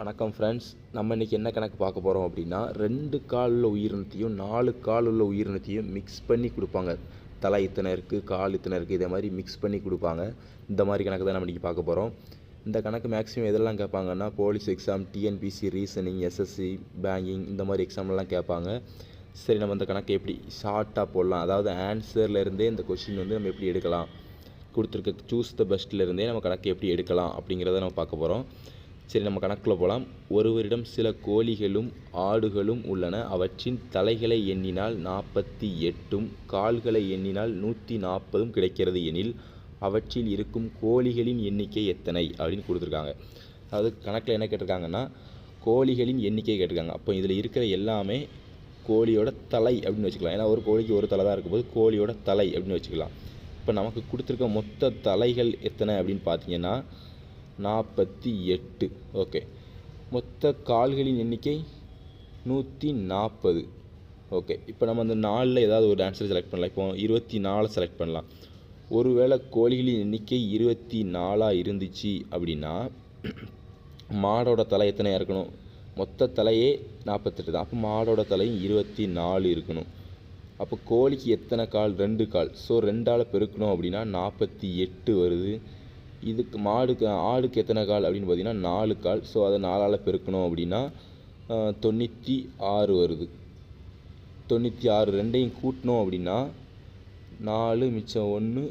வணக்கம் ஃப்ரெண்ட்ஸ் நம்ம இன்றைக்கி என்ன கணக்கு பார்க்க போகிறோம் அப்படின்னா ரெண்டு கால் உள்ள உயிரினத்தையும் நாலு கால் உள்ள உயிரினத்தையும் மிக்ஸ் பண்ணி கொடுப்பாங்க. தலை இத்தனை இருக்குது கால் இத்தனை இருக்குது இதே மாதிரி மிக்ஸ் பண்ணி கொடுப்பாங்க. இந்த மாதிரி கணக்கு தான் நம்ம இன்றைக்கி பார்க்க போகிறோம் இந்த கணக்கு மேக்ஸிமம் எதெல்லாம் கேட்பாங்கன்னா police exam TNPSC reasoning SSC banking இந்த மாதிரி எக்ஸாம்லாம் கேட்பாங்க. சரி நம்ம இந்த கணக்கு எப்படி ஷார்ட்டாக போடலாம்? அதாவது ஆன்சர்லேருந்தே இந்த கொஷின் வந்து நம்ம எப்படி எடுக்கலாம்? கொடுத்துருக்க சூஸ் த பெஸ்ட்லேருந்தே நம்ம கணக்கு எப்படி எடுக்கலாம் அப்படிங்கிறத நம்ம பார்க்க போகிறோம் சரி நம்ம கணக்கில் போகலாம் ஒருவரிடம் சில கோழிகளும் ஆடுகளும் உள்ளன. அவற்றின் தலைகளை எண்ணினால் நாற்பத்தி எட்டும் கால்களை எண்ணினால் நூற்றி நாற்பதும் கிடைக்கிறது எனில் அவற்றில் இருக்கும் கோழிகளின் எண்ணிக்கை எத்தனை? அப்படின்னு கொடுத்துருக்காங்க. அதாவது கணக்கில் என்ன கேட்டிருக்காங்கன்னா கோழிகளின் எண்ணிக்கை கேட்டிருக்காங்க. அப்போ இதில் இருக்கிற எல்லாமே கோழியோட தலை அப்படின்னு வச்சுக்கலாம். ஏன்னா ஒரு கோழிக்கு ஒரு தலை தான் இருக்கும்போது கோழியோட தலை அப்படின்னு வச்சுக்கலாம். இப்போ நமக்கு கொடுத்துருக்க மொத்த தலைகள் எத்தனை அப்படின்னு பார்த்தீங்கன்னா நாற்பத்தி எட்டு. ஓகே மொத்த கால்களின் எண்ணிக்கை நூற்றி நாற்பது. ஓகே இப்போ நம்ம அந்த நாலில் ஏதாவது ஒரு ஆன்சர் செலக்ட் பண்ணலாம். இப்போ இருபத்தி நாலு செலக்ட் பண்ணலாம். ஒருவேளை கோழிகளின் எண்ணிக்கை இருபத்தி நாலாக இருந்துச்சு அப்படின்னா மாடோட தலை எத்தனை இருக்கணும்? மொத்த தலையே நாற்பத்தெட்டு தான். அப்போ மாடோட தலையும் இருபத்தி நாலு இருக்கணும். அப்போ கோழிக்கு எத்தனை கால்? ரெண்டு கால். ஸோ ரெண்டால் பெருக்கணும் அப்படின்னா நாற்பத்தி எட்டு வருது. இதுக்கு மாடுக்கு ஆடுக்கு எத்தனை கால் அப்படின்னு பார்த்தீங்கன்னா நாலு கால். ஸோ அதை நாலால் பெருக்கணும் அப்படின்னா தொண்ணூற்றி ஆறு வருது. தொண்ணூற்றி ஆறு ரெண்டையும் கூட்டினோம் அப்படின்னா நாலு மிச்சம் ஒன்று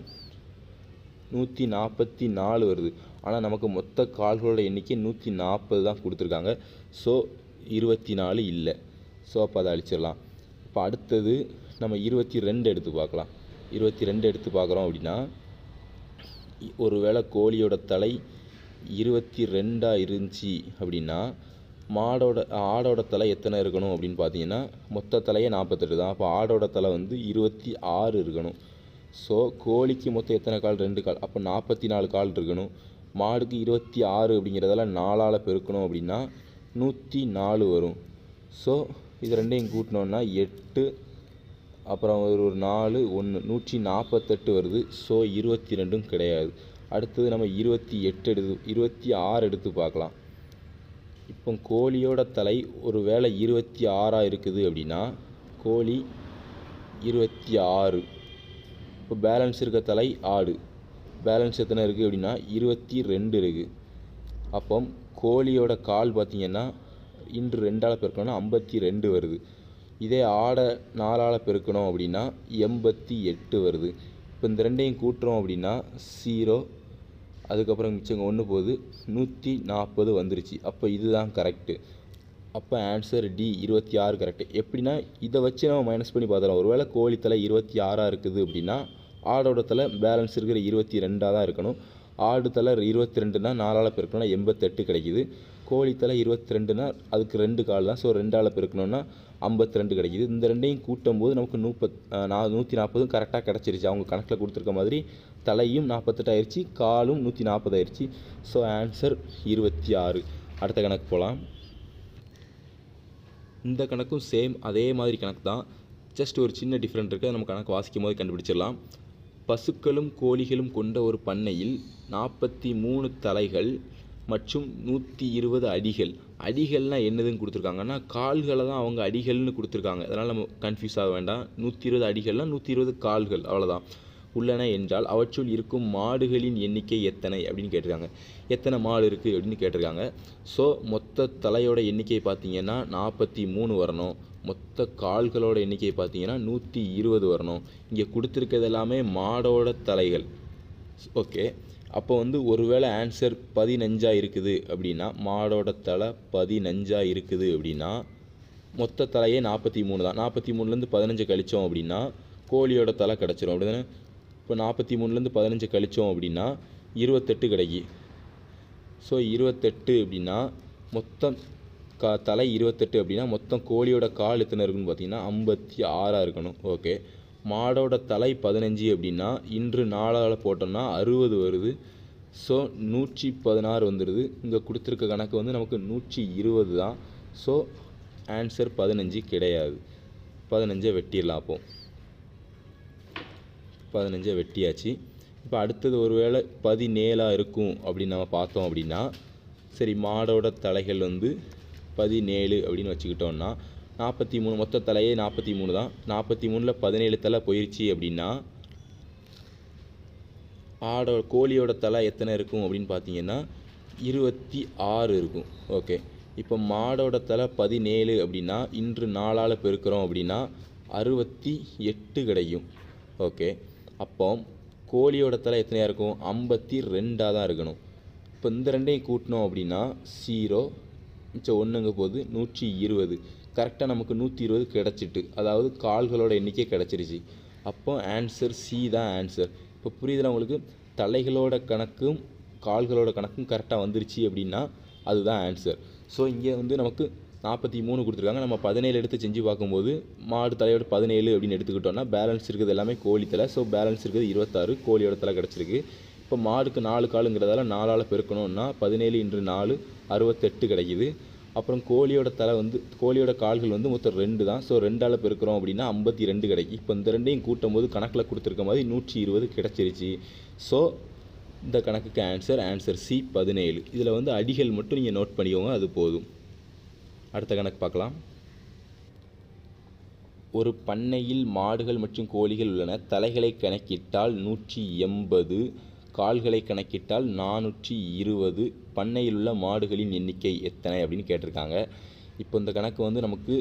நூற்றி நாற்பத்தி நாலு வருது. ஆனால் நமக்கு மொத்த கால்களோட எண்ணிக்கை நூற்றி நாற்பது தான் கொடுத்துருக்காங்க. ஸோ இருபத்தி நாலு இல்லை. ஸோ அப்போ அதை அழிச்சிடலாம். இப்போ அடுத்தது நம்ம இருபத்தி ரெண்டு எடுத்து பார்க்கலாம். இருபத்தி ரெண்டு எடுத்து பார்க்குறோம் அப்படின்னா ஒரு ஒருவேளை கோழியோட தலை இருபத்தி ரெண்டாக இருந்துச்சு அப்படின்னா மாடோட ஆடோட தலை எத்தனை இருக்கணும் அப்படின்னு பார்த்தீங்கன்னா மொத்த தலையே நாற்பத்தெட்டு தான். அப்போ ஆடோட தலை வந்து இருபத்தி ஆறு இருக்கணும். ஸோ கோழிக்கு மொத்தம் எத்தனை கால்? ரெண்டு கால். அப்போ நாற்பத்தி நாலு கால் இருக்கணும். மாடுக்கு இருபத்தி ஆறு அப்படிங்கிறதால நாலால் பெருக்கணும் அப்படின்னா நூற்றி நாலு வரும். ஸோ இது ரெண்டையும் கூட்டினோன்னா எட்டு அப்புறம் ஒரு ஒரு நாலு ஒன்று நூற்றி நாற்பத்தெட்டு வருது. ஸோ இருபத்தி ரெண்டும் கிடையாது. அடுத்தது நம்ம இருபத்தி எட்டு எடுத்து இருபத்தி ஆறு எடுத்து பார்க்கலாம். இப்போ கோழியோட தலை ஒரு வேளை இருபத்தி ஆறாக இருக்குது அப்படின்னா கோழி இருபத்தி ஆறு. இப்போ பேலன்ஸ் இருக்க தலை ஆடு. பேலன்ஸ் எத்தனை இருக்குது அப்படின்னா இருபத்தி ரெண்டு இருக்குது. அப்போ கோழியோட கால் பார்த்தீங்கன்னா இன்று ரெண்டால் பெருக்கணும்னா ஐம்பத்தி ரெண்டு வருது. இதே ஆடை நாலால் பெருக்கணும் அப்படின்னா எண்பத்தி எட்டு வருது. இப்போ இந்த ரெண்டையும் கூட்டுறோம் அப்படின்னா ஜீரோ அதுக்கப்புறம் மிச்சங்க ஒன்று போகுது நூற்றி நாற்பது வந்துருச்சு. அப்போ இதுதான் கரெக்டு அப்போ ஆன்சர் டி இருபத்தி ஆறு கரெக்டு எப்படின்னா இதை வச்சு நம்ம மைனஸ் பண்ணி பார்த்துறோம் ஒருவேளை கோழி தலை இருபத்தி ஆறாக இருக்குது அப்படின்னா ஆடோட தலை பேலன்ஸ் இருக்கிற இருபத்தி ரெண்டாக தான் இருக்கணும். ஆடு தலை இருபத்தி ரெண்டுனா நாலால் பெருக்கணும்னா எண்பத்தெட்டு கிடைக்குது. கோழி தலை இருபத்தி ரெண்டுனா அதுக்கு ரெண்டு கால் தான் ஸோ ரெண்டால் பெருக்கணும்னா ஐம்பத்தி ரெண்டு கிடைக்குது. இந்த ரெண்டையும் கூட்டும் போது நமக்கு நூப்பத் நான் நூற்றி நாற்பதும் கரெக்டாக கிடச்சிருச்சு. அவங்க கணக்கில் கொடுத்துருக்க மாதிரி தலையும் நாற்பத்தெட்டு ஆயிடுச்சு காலும் நூற்றி நாற்பது ஆயிடுச்சு ஸோ ஆன்சர் இருபத்தி ஆறு அடுத்த கணக்கு போகலாம் இந்த கணக்கும் சேம் அதே மாதிரி கணக்கு தான். ஜஸ்ட் ஒரு சின்ன டிஃப்ரெண்ட் இருக்குது நம்ம கணக்கு வாசிக்கும் போது கண்டுபிடிச்சிடலாம். பசுக்களும் கோழிகளும் கொண்ட ஒரு பண்ணையில் நாற்பத்தி மூணு தலைகள் மற்றும் நூற்றி இருபது அடிகள். அடிகள்னால் என்னதுன்னு கொடுத்துருக்காங்கன்னா கால்களை தான் அவங்க அடிகள்னு கொடுத்துருக்காங்க. அதனால் நம்ம கன்ஃபியூஸ் ஆக வேண்டாம். நூற்றி இருபது அடிகள்னால் நூற்றி இருபது கால்கள் அவ்வளோதான் உள்ளன என்றால் அவற்றுள் இருக்கும் மாடுகளின் எண்ணிக்கை எத்தனை அப்படின்னு கேட்டிருக்காங்க. எத்தனை மாடு இருக்குது அப்படின்னு கேட்டிருக்காங்க. ஸோ மொத்த தலையோட எண்ணிக்கை பார்த்தீங்கன்னா நாற்பத்தி மூணு வரணும். மொத்த கால்களோட எண்ணிக்கை பார்த்தீங்கன்னா நூற்றி இருபது வரணும். இங்கே கொடுத்துருக்கிறது எல்லாமே மாடோட தலைகள். ஓகே. அப்போ வந்து ஒருவேளை ஆன்சர் பதினஞ்சாக இருக்குது அப்படின்னா மாடோட தலை பதினஞ்சாக இருக்குது அப்படின்னா மொத்த தலையே நாற்பத்தி மூணு தான். நாற்பத்தி மூணுலேருந்து பதினஞ்சு கழிச்சோம் அப்படின்னா கோழியோட தலை கிடச்சிரும். அப்படி தானே இப்போ நாற்பத்தி மூணுலேருந்து பதினஞ்சு கழித்தோம் அப்படின்னா இருபத்தெட்டு கிடைக்கி. ஸோ இருபத்தெட்டு அப்படின்னா மொத்தம் கா தலை இருபத்தெட்டு அப்படின்னா மொத்தம் கோழியோட கால் எத்தனை இருக்குன்னு பார்த்தீங்கன்னா ஐம்பத்தி ஆறாக இருக்கணும். ஓகே மாடோட தலை பதினஞ்சு அப்படின்னா இன்று நாளால் போட்டோம்னா அறுபது வருது. ஸோ நூற்றி பதினாறு வந்துடுது இங்கே கொடுத்துருக்க கணக்கு வந்து நமக்கு நூற்றி இருபது தான். ஸோ ஆன்சர் பதினஞ்சு கிடையாது. பதினஞ்சை வெட்டிடலாம் அப்போ. பதினஞ்சை வெட்டியாச்சு. இப்போ அடுத்தது ஒருவேளை பதினேழாக இருக்கும் அப்படின்னு நம்ம பார்த்தோம் அப்படின்னா சரி மாடோட தலைகள் வந்து பதினேழு அப்படின்னு வச்சுக்கிட்டோம்னா நாற்பத்தி மூணு மொத்த தலையே நாற்பத்தி மூணு தான். நாற்பத்தி மூணில் பதினேழு தலை போயிடுச்சு அப்படின்னா ஆடோட கோழியோட தலை எத்தனை இருக்கும் அப்படின்னு பார்த்தீங்கன்னா இருபத்தி ஆறு இருக்கும். ஓகே. இப்போ மாடோட தலை பதினேழு அப்படின்னா இன்று நாலால் பெருக்கிறோம் அப்படின்னா அறுபத்தி எட்டு கிடைக்கும். ஓகே. அப்போ கோழியோட தலை எத்தனையாக இருக்கும்? ஐம்பத்தி ரெண்டாக தான் இருக்கணும். இப்போ இந்த ரெண்டையும் கூட்டினோம் அப்படின்னா ஜீரோ மிச்சம் ஒன்றுங்க போது நூற்றி இருபது. கரெக்டாக நமக்கு நூற்றி இருபது கிடச்சிட்டு அதாவது கால்களோட எண்ணிக்கை கிடச்சிருச்சு. அப்போ ஆன்சர் சி தான் ஆன்சர் இப்போ புரியுதுல உங்களுக்கு? தலைகளோட கணக்கும் கால்களோட கணக்கும் கரெக்டாக வந்துருச்சு அப்படின்னா அதுதான் ஆன்சர் ஸோ இங்கே வந்து நமக்கு நாற்பத்தி மூணு கொடுத்துருக்காங்க. நம்ம பதினேழு எடுத்து செஞ்சு பார்க்கும்போது மாடு தலையோட பதினேழு அப்படின்னு எடுத்துக்கிட்டோம்னா பேலன்ஸ் இருக்கிறது எல்லாமே கோழி தலை ஸோ பேலன்ஸ் இருக்கிறது இருபத்தாறு கோழியோட தலை கிடச்சிருக்கு. இப்போ மாடுக்கு நாலு காலுங்கிறதால நாலால் பெருக்கணும்னா பதினேழு இன்று நாலு அறுபத்தெட்டு கிடைக்குது. அப்புறம் கோழியோட தலை வந்து கோழியோட கால்கள் வந்து மொத்தம் ரெண்டு தான். ஸோ ரெண்டால் பெருக்கிறோம் அப்படின்னா ஐம்பத்தி ரெண்டு கிடைக்கும் இப்போ இந்த ரெண்டையும் கூட்டும் போது கணக்கில் கொடுத்துருக்க மாதிரி நூற்றி இருபது கிடச்சிருச்சு. ஸோ இந்த கணக்குக்கு ஆன்சர் ஆன்சர் சி பதினேழு. இதில் வந்து அடிகள் மட்டும் நீங்கள் நோட் பண்ணிக்கோங்க அது போதும். அடுத்த கணக்கு பார்க்கலாம். ஒரு பண்ணையில் மாடுகள் மற்றும் கோழிகள் உள்ளன. தலைகளை கணக்கிட்டால் நூற்றி எண்பது. கால்களை கணக்கிட்டால் நானூற்றி இருபது. பண்ணையில் உள்ள மாடுகளின் எண்ணிக்கை எத்தனை அப்படின்னு கேட்டிருக்காங்க. இப்போ இந்த கணக்கு வந்து நமக்கு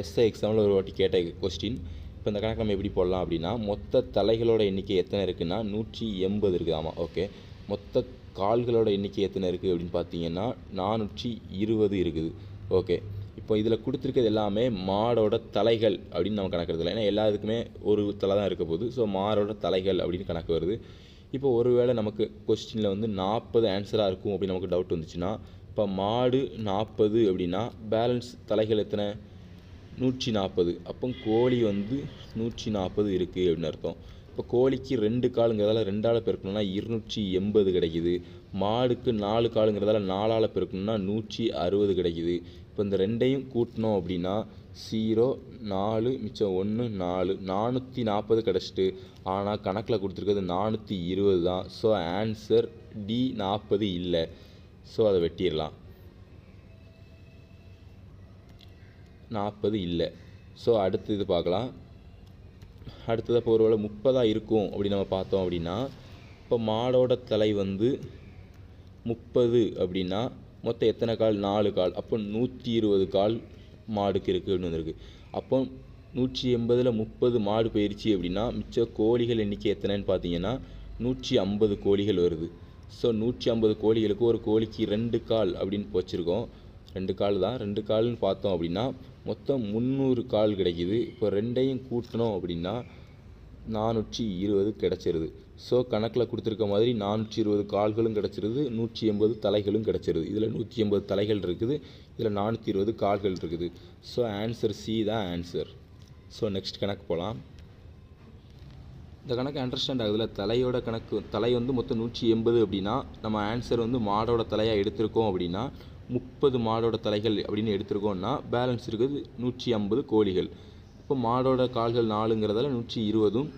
எஸ்ஐ எக்ஸாமில் ஒரு வாட்டி கேட்ட கொஸ்டின் இப்போ இந்த கணக்கு நம்ம எப்படி போடலாம் அப்படின்னா மொத்த தலைகளோட எண்ணிக்கை எத்தனை இருக்குன்னா நூற்றி எண்பது இருக்குது ஆமாம் ஓகே மொத்த கால்களோட எண்ணிக்கை எத்தனை இருக்குது அப்படின்னு பார்த்தீங்கன்னா நானூற்றி இருபது இருக்குது. ஓகே இப்போ இதில் கொடுத்துருக்கிறது எல்லாமே மாடோட தலைகள் அப்படின்னு நம்ம கணக்கு இல்லை ஏன்னா எல்லாத்துக்குமே ஒரு தலை தான் இருக்க போகுது. ஸோ மாடோட தலைகள் அப்படின்னு கணக்கு வருது. இப்போ ஒருவேளை நமக்கு கொஸ்டினில் வந்து நாற்பது ஆன்சராக இருக்கும் அப்படின்னு நமக்கு டவுட் வந்துச்சுன்னா இப்போ மாடு நாற்பது அப்படின்னா பேலன்ஸ் தலைகள் எத்தனை? நூற்றி நாற்பது அப்போ கோழி வந்து நூற்றி நாற்பது இருக்குது அப்படின்னு அர்த்தம். இப்போ கோழிக்கு ரெண்டு காலுங்கிறதால ரெண்டால் பெருக்கணும்னா இருநூற்றி எண்பது கிடைக்குது. மாடுக்கு நாலு காலுங்கிறதால நாலால் பெருக்கணும்னா நூற்றி அறுபது கிடைக்குது. இப்போ இந்த ரெண்டையும் கூட்டினோம் அப்படின்னா ஜீரோ நாலு மிச்சம் ஒன்று நாலு. நானூற்றி நாற்பது கிடச்சிட்டு ஆனால் கணக்கில் கொடுத்துருக்கிறது நானூற்றி இருபது தான். ஸோ ஆன்சர் டி நாற்பது இல்லை. ஸோ அதை வெட்டிடலாம். நாற்பது இல்லை. ஸோ அடுத்து இது பார்க்கலாம். அடுத்தது இப்போ ஒருவேளை முப்பதாக இருக்கும் அப்படி நம்ம பார்த்தோம் அப்படின்னா இப்போ மாடோட தலை வந்து முப்பது அப்படின்னா மொத்தம் எத்தனை கால்? நாலு கால். அப்போ நூற்றி இருபது கால். மாடுக்கு இருக்குதுன்னு வந்திருக்கு. அப்போ நூற்றி எண்பதில் முப்பது மாடு போயிடுச்சு அப்படின்னா மிச்ச கோழிகள் எண்ணிக்கை எத்தனைன்னு பார்த்தீங்கன்னா நூற்றி ஐம்பது கோழிகள் வருது. ஸோ நூற்றி ஐம்பது கோழிகளுக்கு ஒரு கோழிக்கு ரெண்டு கால் அப்படின்னு வச்சுருக்கோம். ரெண்டு கால் தான். ரெண்டு கால்னு பார்த்தோம் அப்படின்னா மொத்தம் முந்நூறு கால் கிடைக்கிது. இப்போ ரெண்டையும் கூட்டினோம் அப்படின்னா நானூற்றி இருபது கிடச்சிருது. ஸோ கணக்கில் கொடுத்துருக்க மாதிரி நானூற்றி இருபது கால்களும் கிடச்சிருது நூற்றி எண்பது தலைகளும் கிடச்சிருது. இதில் நூற்றி எண்பது தலைகள் இருக்குது இதில் நானூற்றி இருபது கால்கள் இருக்குது. ஸோ ஆன்சர் சி தான் ஆன்சர் ஸோ நெக்ஸ்ட் கணக்கு போகலாம் இந்த கணக்கு அண்டர்ஸ்டாண்ட் ஆகுதுல? தலையோட கணக்கு தலை வந்து மொத்தம் நூற்றி எண்பது அப்படின்னா நம்ம ஆன்சர் வந்து மாடோட தலையாக எடுத்திருக்கோம் அப்படின்னா முப்பது மாடோட தலைகள் அப்படின்னு எடுத்திருக்கோம்னா பேலன்ஸ் இருக்குது நூற்றி ஐம்பது கோழிகள். இப்போ மாடோட கால்கள் நாலுங்கிறதால நூற்றி இருபதும்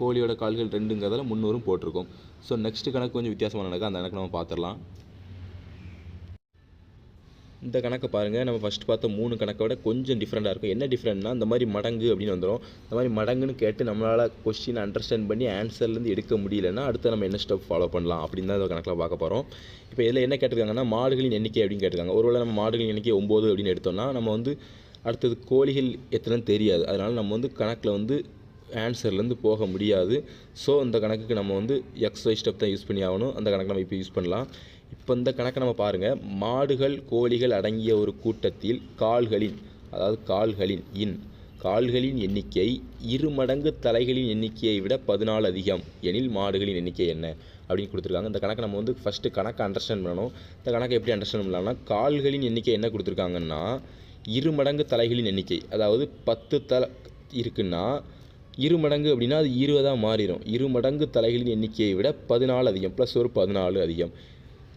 கோழியோட கால்கள் ரெண்டுங்கிறதால முந்நூறும் போட்டிருக்கோம். ஸோ நெக்ஸ்ட் கணக்கு கொஞ்சம் வித்தியாசமான கணக்கு அந்த கணக்கு நம்ம பார்த்துடலாம். இந்த கணக்கை பாருங்கள் நம்ம ஃபஸ்ட் பார்த்த மூணு கணக்கை விட கொஞ்சம் டிஃப்ரெண்ட்டாக இருக்கும். என்ன டிஃப்ரெண்ட்னா இந்த மாதிரி மடங்கு அப்படின்னு வந்துடும் இந்த மாதிரி மடங்குன்னு கேட்டு நம்மளால் கொஸ்டின் அண்டர்ஸ்டாண்ட் பண்ணி ஆன்சர்லேருந்து எடுக்க முடியலன்னா அடுத்து நம்ம என்ன ஸ்டெப் ஃபாலோ பண்ணலாம் அப்படின்னு தான் இந்த கணக்கில் பார்க்க போகிறோம் இப்போ இதில் என்ன கேட்டிருக்காங்கன்னா மாடுகளின் எண்ணிக்கை அப்படின்னு கேட்டிருக்காங்க. ஒருவேளை நம்ம மாடுகளின் எண்ணிக்கை ஒம்பது அப்படின்னு எடுத்தோம்னா நம்ம வந்து அடுத்தது கோழிகள் எத்தனைன்னு தெரியாது. அதனால் நம்ம வந்து கணக்கில் வந்து ஆன்சர்லேருந்து போக முடியாது. ஸோ அந்த கணக்குக்கு நம்ம வந்து எக்ஸ்ஒய் ஸ்டெப் தான் யூஸ் பண்ணி ஆகணும். அந்த கணக்கு நம்ம இப்போ யூஸ் பண்ணலாம். இப்போ இந்த கணக்கை நம்ம பாருங்கள் மாடுகள் கோழிகள் அடங்கிய ஒரு கூட்டத்தில் கால்களின் அதாவது கால்களின் இன் கால்களின் எண்ணிக்கை இரு மடங்கு தலைகளின் எண்ணிக்கையை விட பதினாலு அதிகம். எனில் மாடுகளின் எண்ணிக்கை என்ன? அப்படின்னு கொடுத்துருக்காங்க. இந்த கணக்கை நம்ம வந்து ஃபஸ்ட்டு கணக்கை அண்டர்ஸ்டாண்ட் பண்ணணும். இந்த கணக்கை எப்படி அண்டர்ஸ்டாண்ட் பண்ணலாம்னா கால்களின் எண்ணிக்கை என்ன கொடுத்துருக்காங்கன்னா இரு மடங்கு தலைகளின் எண்ணிக்கை அதாவது பத்து தலை இருக்குன்னா இரு மடங்கு அப்படின்னா அது இருபதாக மாறிடும். இரு மடங்கு தலைகளின் எண்ணிக்கையை விட பதினாலு அதிகம் ப்ளஸ் ஒரு பதினாலு அதிகம்.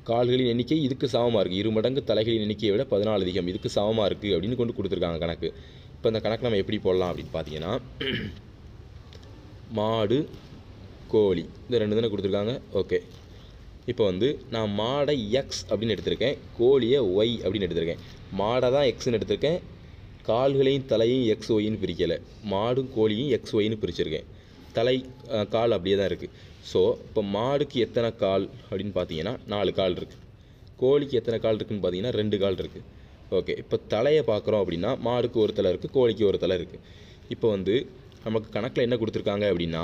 கால்களின் எண்ணிக்கை இதுக்கு சமமாக இருக்குது இரு மடங்கு தலைகளின் எண்ணிக்கையை விட பதினாலு அதிகம் இதுக்கு சமமாக இருக்குது அப்படின்னு கொண்டு கொடுத்துருக்காங்க கணக்கு. இப்போ இந்த கணக்கு நம்ம எப்படி போடலாம் அப்படின்னு பார்த்தீங்கன்னா மாடு கோழி இந்த ரெண்டு தானே கொடுத்துருக்காங்க? ஓகே இப்போ வந்து நான் மாடை எக்ஸ் அப்படின்னு எடுத்திருக்கேன் கோழியை ஒய் அப்படின்னு எடுத்திருக்கேன். மாடை தான் எக்ஸ்ன்னு எடுத்திருக்கேன் கால்களையும் தலையும் எக்ஸ் ஒயின்னு பிரிக்கலை. மாடும் கோழியும் எக்ஸ் ஒயின்னு பிரிச்சிருக்கேன். தலை கால் அப்படியே தான் இருக்குது ஸோ இப்போ மாடுக்கு எத்தனை கால் அப்படின்னு பார்த்தீங்கன்னா நாலு கால் இருக்குது கோழிக்கு எத்தனை கால் இருக்குதுன்னு பார்த்தீங்கன்னா ரெண்டு கால் இருக்குது ஓகே இப்போ தலையை பார்க்குறோம் அப்படின்னா மாடுக்கு ஒரு தலை இருக்குது கோழிக்கு ஒரு தலை இருக்குது இப்போ வந்து நமக்கு கணக்கில் என்ன கொடுத்துருக்காங்க அப்படின்னா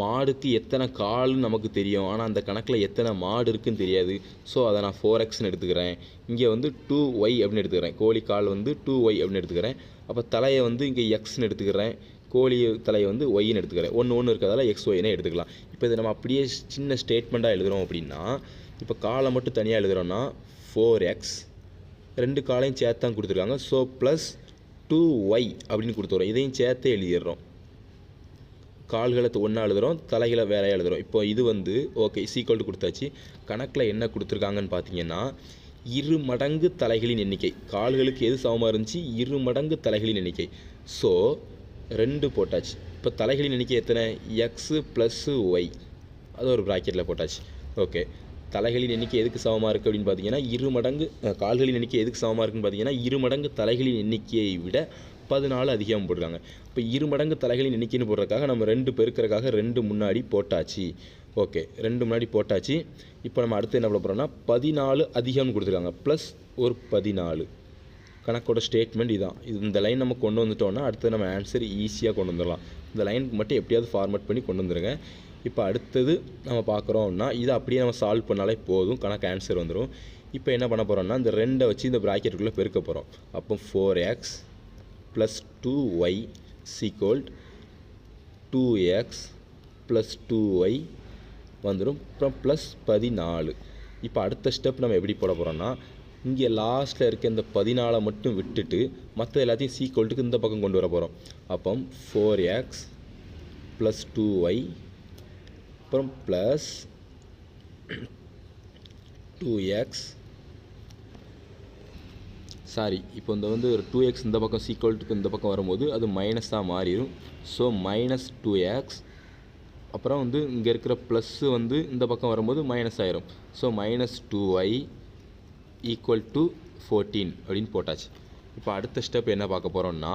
மாடுக்கு எத்தனை கால்னு நமக்கு தெரியும். ஆனால் அந்த கணக்கில் எத்தனை மாடு இருக்குதுன்னு தெரியாது. ஸோ அதை நான் ஃபோர் எக்ஸ்னு எடுத்துக்கிறேன். இங்கே வந்து டூ ஒய் அப்படின்னு எடுத்துக்கிறேன். கோழி கால் வந்து டூ ஒய் அப்படின்னு எடுத்துக்கிறேன். அப்போ தலையை வந்து இங்கே எக்ஸ்னு எடுத்துக்கிறேன். கோழி தலையை வந்து ஒய்னு எடுத்துக்கிறேன். ஒன்று ஒன்று இருக்கிறதால எக்ஸ் ஒய்னே எடுத்துக்கலாம். இப்போ இதை நம்ம அப்படியே சின்ன ஸ்டேட்மெண்ட்டாக எழுதுகிறோம் அப்படின்னா இப்போ காலை மட்டும் தனியாக எழுதுகிறோன்னா ஃபோர் எக்ஸ் ரெண்டு காலையும் சேர்த்து தான் கொடுத்துருக்காங்க. ஸோ ப்ளஸ் டூ ஒய் அப்படின்னு கொடுத்துறோம். இதையும் சேர்த்தே எழுதிடுறோம். கால்களை ஒன்றா எழுதுகிறோம் தலைகளை வேறையாக எழுதுகிறோம் இப்போ இது வந்து ஓகே சீக்வல் கொடுத்தாச்சு. கணக்கில் என்ன கொடுத்துருக்காங்கன்னு பார்த்தீங்கன்னா இரு மடங்கு தலைகளின் எண்ணிக்கை. கால்களுக்கு எது சமமாக இருந்துச்சு? இரு மடங்கு தலைகளின் எண்ணிக்கை. ஸோ ரெண்டு போட்டாச்சு. இப்போ தலைகளின் எண்ணிக்கை எத்தனை? எக்ஸு ப்ளஸ்ஸு ஒய் அது ஒரு ப்ராக்கெட்டில் போட்டாச்சு. ஓகே தலைகளின் எண்ணிக்கை எதுக்கு சமமாக இருக்குது அப்படின்னு பார்த்தீங்கன்னா இரு மடங்கு கால்களின் எண்ணிக்கை எதுக்கு சமமாக இருக்குன்னு பார்த்தீங்கன்னா இரு மடங்கு தலைகளின் எண்ணிக்கையை விட பதிநாள் அதிகமாக போட்டிருக்காங்க. இப்போ இரு மடங்கு தலைகளின் எண்ணிக்கைன்னு போடுறதுக்காக நம்ம ரெண்டு பெருக்கிறக்காக ரெண்டு முன்னாடி போட்டாச்சு. ஓகே ரெண்டு முன்னாடி போட்டாச்சு. இப்போ நம்ம அடுத்து என்ன பண்ண போகிறோம்னா பதினாலு அதிகம்னு கொடுத்துருக்காங்க. ப்ளஸ் ஒரு பதினாலு. கணக்கோட ஸ்டேட்மெண்ட் இதான். இது இந்த லைன் நம்ம கொண்டு வந்துட்டோம்னா அடுத்து நம்ம ஆன்சர் ஈஸியாக கொண்டு வந்துடலாம். இந்த லைனுக்கு மட்டும் எப்படியாவது ஃபார்மேட் பண்ணி கொண்டு வந்துருங்க. இப்போ அடுத்தது நம்ம பார்க்குறோம்னா இதை அப்படியே நம்ம சால்வ் பண்ணாலே போதும். கணக்கு ஆன்சர் வந்துடும் இப்போ என்ன பண்ண போகிறோம்னா இந்த ரெண்டை வச்சு இந்த ப்ராக்கெட்டுக்குள்ளே பெருக்க போகிறோம் அப்போ four X plus two Y equal to two X plus two Y வந்துடும் அப்புறம் ப்ளஸ் பதினாலு. இப்போ அடுத்த ஸ்டெப் நம்ம எப்படி போட போகிறோன்னா இங்கே லாஸ்ட்டில் இருக்க இந்த பதினாலை மட்டும் விட்டுட்டு மற்ற எல்லாத்தையும் சீக்வல்ட்டுக்கு இந்த பக்கம் கொண்டு வர போகிறோம் அப்போ four X plus two Y அப்புறம் ப்ளஸ் டூ எக்ஸ் சாரி இப்போ இந்த வந்து ஒரு டூ எக்ஸ் இந்த பக்கம் சீக்வல்ட்டுக்கு இந்த பக்கம் வரும்போது அது மைனஸாக மாறிடும் ஸோ மைனஸ் டூ எக்ஸ் அப்புறம் வந்து இங்கே இருக்கிற ப்ளஸ்ஸு வந்து இந்த பக்கம் வரும்போது மைனஸ் ஆயிரும். So minus two Y equal to fourteen அப்படின்னு போட்டாச்சு. இப்போ அடுத்த ஸ்டெப் என்ன பார்க்க போகிறோம்னா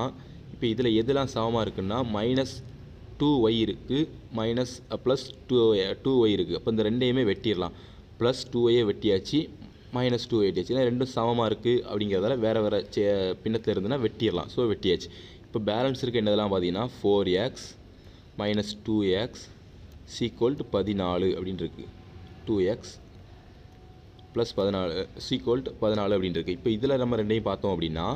இப்போ இதில் எதெல்லாம் சமமாக இருக்குன்னா மைனஸ் டூ ஒய் இருக்குது minus plus two two Y இருக்குது அப்போ இந்த ரெண்டையுமே வெட்டிடலாம். ப்ளஸ் டூ ஒய்யை வெட்டியாச்சு மைனஸ் டூ எயிட்டியாச்சு ஏன்னா ரெண்டும் சமமாக இருக்குது அப்படிங்கிறதால வேறு வேறு சே பின்னத்தில் இருந்துன்னா வெட்டிடலாம். ஸோ வெட்டியாச்சு. இப்போ பேலன்ஸ் இருக்க என்னதெல்லாம் பார்த்தீங்கன்னா four X minus two X equal to பதினாலு அப்படின்னு டூ எக்ஸ் ப்ளஸ் பதினாலு சீக்வல் டு பதினாலு அப்படின்னு இருக்குது இப்போ இதில் நம்ம ரெண்டையும் பார்த்தோம் அப்படின்னா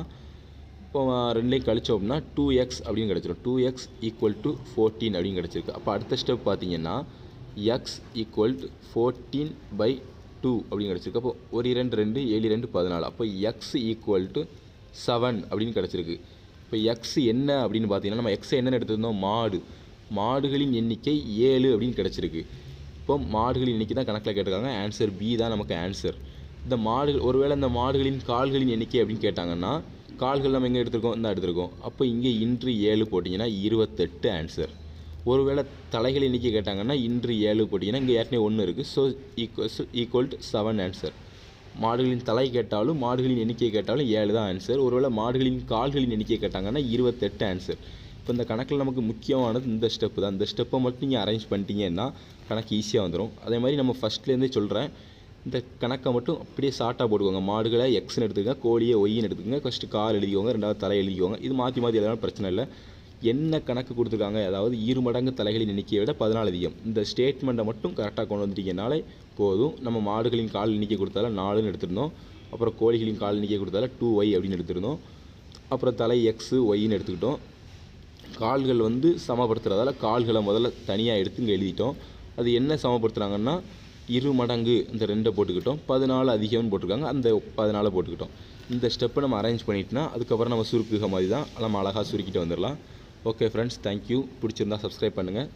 இப்போ ரெண்டையும் கழிச்சோம் அப்படின்னா டூ எக்ஸ் அப்படின்னு கிடச்சிரும். Two X equal to fourteen அப்படின்னு கிடச்சிருக்கு. அப்போ அடுத்த ஸ்டெப் பார்த்தீங்கன்னா X equal to fourteen by two அப்படின்னு கிடச்சிருக்கு. அப்போ ஒரு இரண்டு ரெண்டு ஏழு ரெண்டு பதினாலு. அப்போ எக்ஸ் ஈக்குவல் டு செவன் அப்படின்னு கிடச்சிருக்கு. இப்போ எக்ஸ் என்ன அப்படின்னு பார்த்தீங்கன்னா நம்ம எக்ஸ் என்னென்னு எடுத்திருந்தோம் மாடு. மாடுகளின் எண்ணிக்கை ஏழு அப்படின்னு கிடச்சிருக்கு. இப்போ மாடுகளின் எண்ணிக்கை தான் கணக்கில் கேட்டிருக்காங்க. ஆன்சர் பி தான் நமக்கு ஆன்சர் இந்த மாடுகள் ஒருவேளை இந்த மாடுகளின் கால்களின் எண்ணிக்கை அப்படின்னு கேட்டாங்கன்னா கால்கள் நம்ம எங்கே எடுத்திருக்கோம்? இந்த எடுத்திருக்கோம். அப்போ இங்கே இன்று ஏழு போட்டிங்கன்னா இருபத்தெட்டு ஆன்சர் ஒருவேளை தலைகள் எண்ணிக்கை கேட்டாங்கன்னா இன்று ஏழு போட்டிங்கன்னா இங்கே ஏற்கனவே ஒன்று இருக்குது so equals equal to seven answer மாடுகளின் தலை கேட்டாலும் மாடுகளின் எண்ணிக்கை கேட்டாலும் ஏழு தான் ஆன்சர் ஒருவேளை மாடுகளின் கால்களின் எண்ணிக்கை கேட்டாங்கன்னா இருபத்தெட்டு ஆன்சர் இப்போ இந்த கணக்கில் நமக்கு முக்கியமானது இந்த ஸ்டெப்பு தான். இந்த ஸ்டெப்பை மட்டும் நீங்கள் அரேஞ்ச் பண்ணிட்டீங்கன்னா கணக்கு ஈஸியாக வந்துடும் அதே மாதிரி நம்ம ஃபஸ்ட்லேருந்தே சொல்கிறேன் இந்த கணக்கை மட்டும் அப்படியே ஷார்ட்டாக போட்டுக்கோங்க. மாடுகளை எக்ஸ்னு எடுத்துக்கோங்க. கோழியை ஒய்ன்னு எடுத்துக்கங்க. ஃபஸ்ட்டு கால் எழுதிக்கோங்க. ரெண்டாவது தலை எழுதிக்கோங்க. இது மாற்றி மாற்றி எழுதினாலும் பிரச்சனை இல்லை. என்ன கணக்கு கொடுத்துருக்காங்க? அதாவது இரு மடங்கு தலைகளின் எண்ணிக்கையை விட பதினாலு அதிகம். இந்த ஸ்டேட்மெண்ட்டை மட்டும் கரெக்டாக கொண்டு வந்துட்டீங்கனாலே போதும். நம்ம மாடுகளின் கால் எண்ணிக்கை கொடுத்தால நாலுன்னு எடுத்திருந்தோம். அப்புறம் கோழிகளின் கால் எண்ணிக்கை கொடுத்தால டூ ஒய் அப்படின்னு எடுத்திருந்தோம். அப்புறம் தலை எக்ஸு ஒய்ன்னு எடுத்துக்கிட்டோம். கால்கள் வந்து சமப்படுத்துகிறதால கால்களை முதல்ல தனியாக எடுத்து இங்கே எழுதிட்டோம். அது என்ன சமப்படுத்துகிறாங்கன்னா இரு மடங்கு இந்த ரெண்டை போட்டுக்கிட்டோம். பதினாலு அதிகம்னு போட்டிருக்காங்க. அந்த பதினாலை போட்டுக்கிட்டோம். இந்த ஸ்டெப்பை நம்ம அரேஞ்ச் பண்ணிட்டோம்னா அதுக்கப்புறம் நம்ம சுருக்குக மாதிரி தான். நம்ம அழகாக சுருக்கிட்டு வந்துடலாம். ஓகே ஃப்ரெண்ட்ஸ் தேங்க்யூ பிடிச்சிருந்தா சப்ஸ்கிரைப் பண்ணுங்கள்